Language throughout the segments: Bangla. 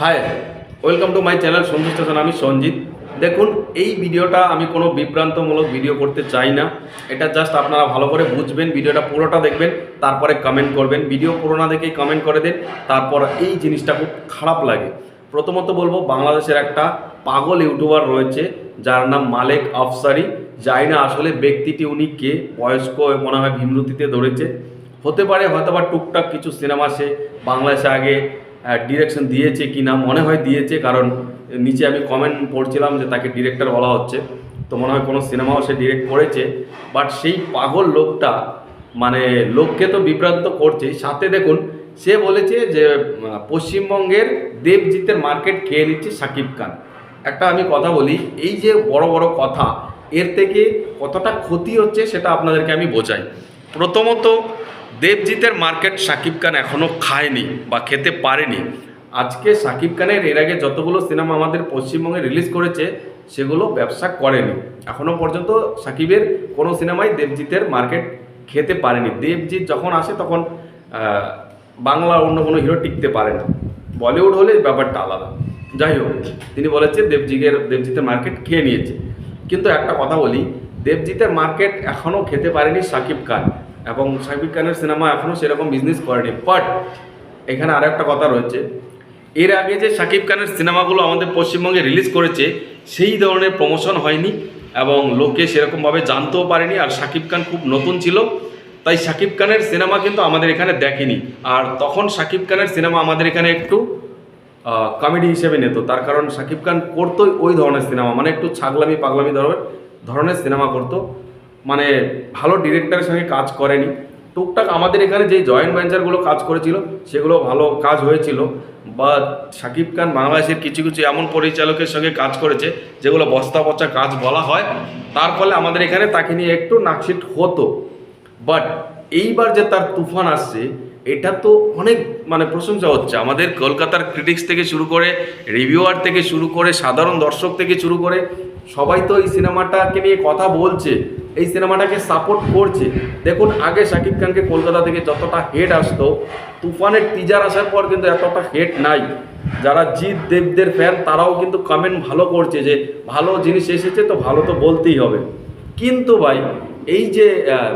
Hi welcome to my channel Sanju station আমি সঞ্জিত। দেখুন, এই ভিডিওটা আমি কোনো বিভ্রান্তমূলক ভিডিও করতে চাই না। এটা জাস্ট আপনারা ভালো করে বুঝবেন, ভিডিওটা পুরোটা দেখবেন, তারপরে কমেন্ট করবেন। ভিডিও পুরো না দেখেই কমেন্ট করে দেন, তারপর এই জিনিসটা খুব খারাপ লাগে। প্রথমত বলব, বাংলাদেশের একটা পাগল ইউটিউবার রয়েছে, যার নাম মালেক আফসারি। যাই না, আসলে ব্যক্তিটি উনি কে, বয়স্ক, মনে হয় ভীমরতিতে ধরেছে। হতে পারে হয়তো বা টুকটাক কিছু সিনেমা সে বাংলাদেশে আগে ডিরেকশন দিয়েছে কি না মনে হয় দিয়েছে, কারণ নিচে আমি কমেন্ট পড়ছিলাম যে তাকে ডিরেক্টর বলা হচ্ছে। তো মনে হয় কোনো সিনেমাও সে ডিরেক্ট করেছে। বাট সেই পাগল লোকটা মানে লোককে তো বিভ্রান্ত করছে সাথে দেখুন, সে বলেছে যে পশ্চিমবঙ্গের দেবজিতের মার্কেট খেয়ে নিচ্ছে সাকিব খান। একটা আমি কথা বলি, এই যে বড় বড় কথা, এর থেকে কতটা ক্ষতি হচ্ছে সেটা আপনাদেরকে আমি বোঝাই। প্রথমত দেবজিতের মার্কেট সাকিব খান এখনও খায়নি বা খেতে পারেনি। আজকে সাকিব খানের এর আগে যতগুলো সিনেমা আমাদের পশ্চিমবঙ্গে রিলিজ করেছে সেগুলো ব্যবসা করেনি। এখনও পর্যন্ত সাকিবের কোনো সিনেমাই দেবজিতের মার্কেট খেতে পারেনি। দেবজিৎ যখন আসে তখন আহ, বাংলা অন্য কোনো হিরো টিকতে পারে না। বলিউড হলে ব্যাপারটা আলাদা। যাই হোক তিনি বলেছেন দেবজিতের দেবজিতের মার্কেট খেয়ে নিয়েছে। কিন্তু একটা কথা বলি দেবজিতের মার্কেট এখনও খেতে পারেনি সাকিব খান। এবং সাকিব খানের সিনেমা এখনও সেরকম বিজনেস করেনি। বাট এখানে আরও একটা কথা রয়েছে। এর আগে যে সাকিব খানের সিনেমাগুলো আমাদের পশ্চিমবঙ্গে রিলিজ করেছে, সেই ধরনের প্রমোশন হয়নি এবং লোকে সেরকমভাবে জানতেও পারেনি। আর সাকিব খান খুব নতুন ছিল, তাই সাকিব খানের সিনেমা কিন্তু আমাদের এখানে দেখেনি। আর তখন সাকিব খানের সিনেমা আমাদের এখানে একটু কমেডি হিসেবে নিত। তার কারণ সাকিব খান করতো ওই ধরনের সিনেমা মানে একটু ছাগলামি পাগলামি ধরনের ধরনের সিনেমা করতো। মানে ভালো ডিরেক্টরের সঙ্গে কাজ করেনি। টুকটাক আমাদের এখানে যে জয়েন্ট ভেঞ্চারগুলো কাজ করেছিল, সেগুলো ভালো কাজ হয়েছিল। বা সাকিব খান বাংলাদেশের কিছু কিছু এমন পরিচালকের সঙ্গে কাজ করেছে, যেগুলো বস্তা পচা কাজ বলা হয়। তার ফলে আমাদের এখানে তাকে নিয়ে একটু নাকশিট হতো। বাট এইবার যে তার তুফান আসছে, এটা তো অনেক মানে প্রশংসা হচ্ছে। আমাদের কলকাতার ক্রিটিক্স থেকে শুরু করে রিভিউয়ার থেকে শুরু করে, সাধারণ দর্শক থেকে শুরু করে সবাই তো এই সিনেমাটাকে নিয়ে কথা বলছে, এই সিনেমাটাকে সাপোর্ট করছে। দেখুন, আগে শাকিব খানকে কলকাতা থেকে যতটা হেড আসতো, তুফানের টিজার আসার পর কিন্তু এতটা হেড নাই। যারা জিৎ দেবদের ফ্যান তারাও কিন্তু কমেন্ট ভালো করছে যে, ভালো জিনিস এসেছে তো ভালো তো বলতেই হবে। কিন্তু ভাই, এই যে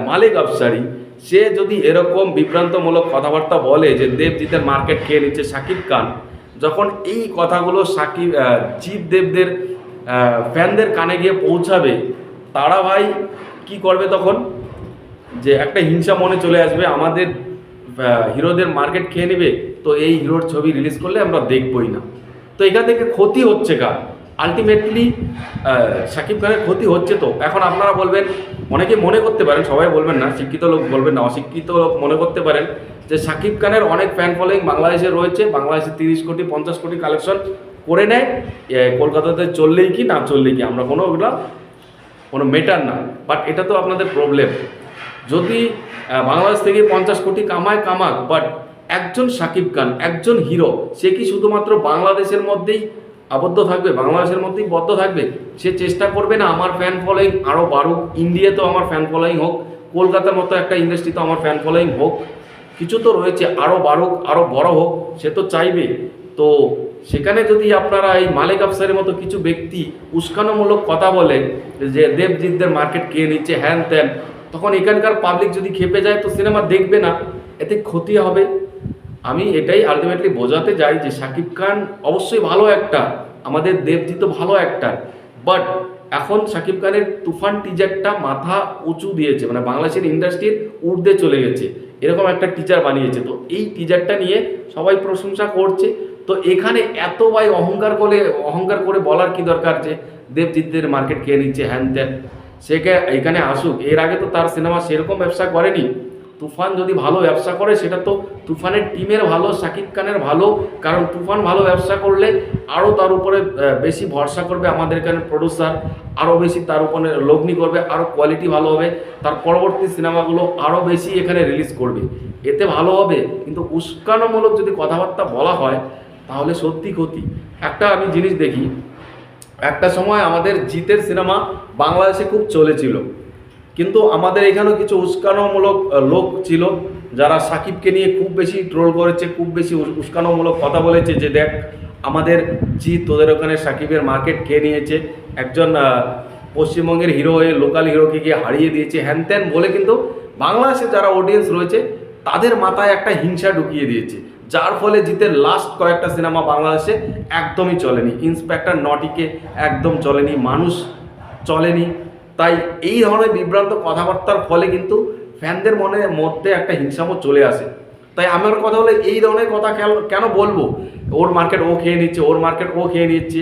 মালিক আফসারি, সে যদি এরকম বিভ্রান্তমূলক কথাবার্তা বলে যে দেবজিতের মার্কেট খেয়ে নিচ্ছে শাকিব খান, যখন এই কথাগুলো সাকিব জিৎ দেবদের ফ্যানদের কানে গিয়ে পৌঁছাবে, তারা ভাই কি করবে তখন? যে একটা হিংসা মনে চলে আসবে, আমাদের হিরোদের মার্কেট খেয়ে নেবে, তো এই হিরোর ছবি রিলিজ করলে আমরা দেখবই না। তো এখান থেকে ক্ষতি হচ্ছে কার? আলটিমেটলি সাকিব খানের ক্ষতি হচ্ছে তো। এখন আপনারা বলবেন, অনেকে মনে করতে পারেন, সবাই বলবেন না, শিক্ষিত লোক বলবেন না, অশিক্ষিত লোক মনে করতে পারেন, যে সাকিব খানের অনেক ফ্যান ফলোয়িং বাংলাদেশে রয়েছে, বাংলাদেশে তিরিশ কোটি, পঞ্চাশ কোটি কালেকশন করে নেয় কলকাতাতে চললেই কি, না চললেই কি, আমরা কোনো ওগুলো, কোনো মেটার না। বাট এটা তো আপনাদের প্রবলেম যদি বাংলাদেশ থেকে পঞ্চাশ কোটি কামায়, কামাক বাট একজন সাকিব খান, একজন হিরো, সে কি শুধুমাত্র বাংলাদেশের মধ্যেই আবদ্ধ থাকবে, বাংলাদেশের মধ্যেই বদ্ধ থাকবে? সে চেষ্টা করবে না, আমার ফ্যান ফলোয়িং আরও বাড়ুক ইন্ডিয়াতেও আমার ফ্যান ফলোয়িং হোক, কলকাতার মতো একটা ইন্ডাস্ট্রিতেও আমার ফ্যান ফলোয়িং হোক, কিছু তো রয়েছে আরও বাড়ুক আরও বড় হোক, সে তো চাইবে তো সেখানে যদি আপনারা এই মালিক আফসারের মতো কিছু ব্যক্তি উস্কানোমূলক কথা বলে যে দেবজিৎদের মার্কেট কে নিচ্ছে, হ্যান ত্যান, তখন এখানকার পাবলিক যদি খেপে যায় তো সিনেমা দেখবে না, এতে ক্ষতি হবে। আমি এটাই আলটিমেটলি বোঝাতে যাই যে শাকিব খান অবশ্যই ভালো একটা আমাদের দেবজিৎ ভালো একটা বাট এখন শাকিব খানের তুফান টিজারটা মাথা উঁচু দিয়েছে মানে বাংলাদেশের ইন্ডাস্ট্রির ঊর্ধ্বে চলে গেছে, এরকম একটা টিচার বানিয়েছে। তো এই টিজারটা নিয়ে সবাই প্রশংসা করছে তো এখানে এত ভাই অহংকার করে অহংকার করে বলার কি দরকার যে দেবজিৎদের মার্কেট খেয়ে নিচ্ছে, হ্যান ত্যান। সেকে এখানে আসুক। এর আগে তো তার সিনেমা সেরকম ব্যবসা করেনি। তুফান যদি ভালো ব্যবসা করে, সেটা তো তুফানের টিমের ভালো, শাকিব খানের ভালো। কারণ তুফান ভালো ব্যবসা করলে আরও তার উপরে বেশি ভরসা করবে আমাদের এখানে প্রডিউসার আরও বেশি তার উপরে লগ্নি করবে আরও কোয়ালিটি ভালো হবে। তার পরবর্তী সিনেমাগুলো আরও বেশি এখানে রিলিজ করবে। এতে ভালো হবে। কিন্তু উস্কানোমূলক যদি কথাবার্তা বলা হয় তাহলে সত্যি ক্ষতি। একটা আমি জিনিস দেখি, একটা সময় আমাদের জিতের সিনেমা বাংলাদেশে খুব চলেছিল। কিন্তু আমাদের এখানেও কিছু উস্কানোমূলক লোক ছিল যারা সাকিবকে নিয়ে খুব বেশি ট্রোল করেছে, খুব বেশি উস- উস্কানোমূলক কথা বলেছে যে, দেখ, আমাদের জি তোদের ওখানে সাকিবের মার্কেট কে নিয়েছে। একজন পশ্চিমবঙ্গের হিরো হয়ে লোকাল হিরোকে গিয়ে হারিয়ে দিয়েছে। হ্যান ত্যান বলে কিন্তু বাংলাদেশে যারা অডিয়েন্স রয়েছে তাদের মাথায় একটা হিংসা ঢুকিয়ে দিয়েছে, যার ফলে জিতের লাস্ট কয়েকটা সিনেমা বাংলাদেশে একদমই চলেনি। ইন্সপেক্টর নটিকে একদম চলেনি, মানুষ চলেনি। তাই এই ধরনের বিভ্রান্ত কথাবার্তার ফলে কিন্তু ফ্যানদের মনে, মধ্যে একটা হিংসামো চলে আসে। তাই আমার কথা হলো, এই ধরনের কথা কেন বলব? ওর মার্কেট ও খেয়ে নিচ্ছে, ওর মার্কেট ও খেয়ে নিচ্ছে।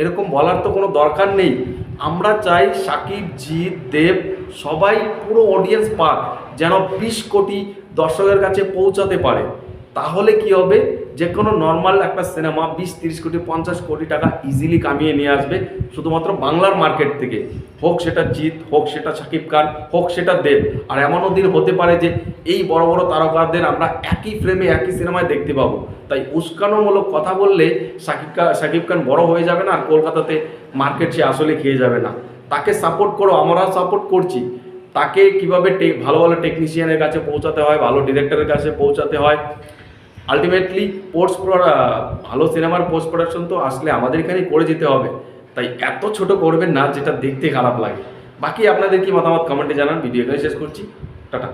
এরকম বলার তো কোনো দরকার নেই। আমরা চাই সাকিব, জিৎ, দেব, সবাই পুরো অডিয়েন্স পাক, যেন বিশ কোটি দর্শকের কাছে পৌঁছাতে পারে। তাহলে কি হবে? যে কোনো নর্মাল একটা সিনেমা বিশ, তিরিশ কোটি, পঞ্চাশ কোটি টাকা ইজিলি কামিয়ে নিয়ে আসবে, শুধুমাত্র বাংলার মার্কেট থেকে। হোক সেটা জিৎ, হোক সেটা শাকিব খান, হোক সেটা দেব। আর এমনও দিন হতে পারে যে এই বড় বড় তারকাদের আমরা একই ফ্রেমে একই সিনেমায় দেখতে পাবো। তাই উস্কানোমূলক কথা বললে শাকিব খান শাকিব খান বড় হয়ে যাবে না, আর কলকাতাতে মার্কেট সে আসলে খেয়ে যাবে না। তাকে সাপোর্ট করো আমরাও সাপোর্ট করছি। তাকে কীভাবে ভালো ভালো টেকনিশিয়ানের কাছে পৌঁছাতে হয়, ভালো ডিরেক্টরের কাছে পৌঁছাতে হয় আলটিমেটলি পোস্ট ভালো সিনেমার পোস্ট প্রোডাকশন তো আসলে আমাদের এখানেই করে যেতে হবে। তাই এত ছোট করবেন না যেটা দেখতে খারাপ লাগে। বাকি আপনাদের কি মতামত? কমেন্টে জানান। ভিডিও এখানে শেষ করছি। টাটা।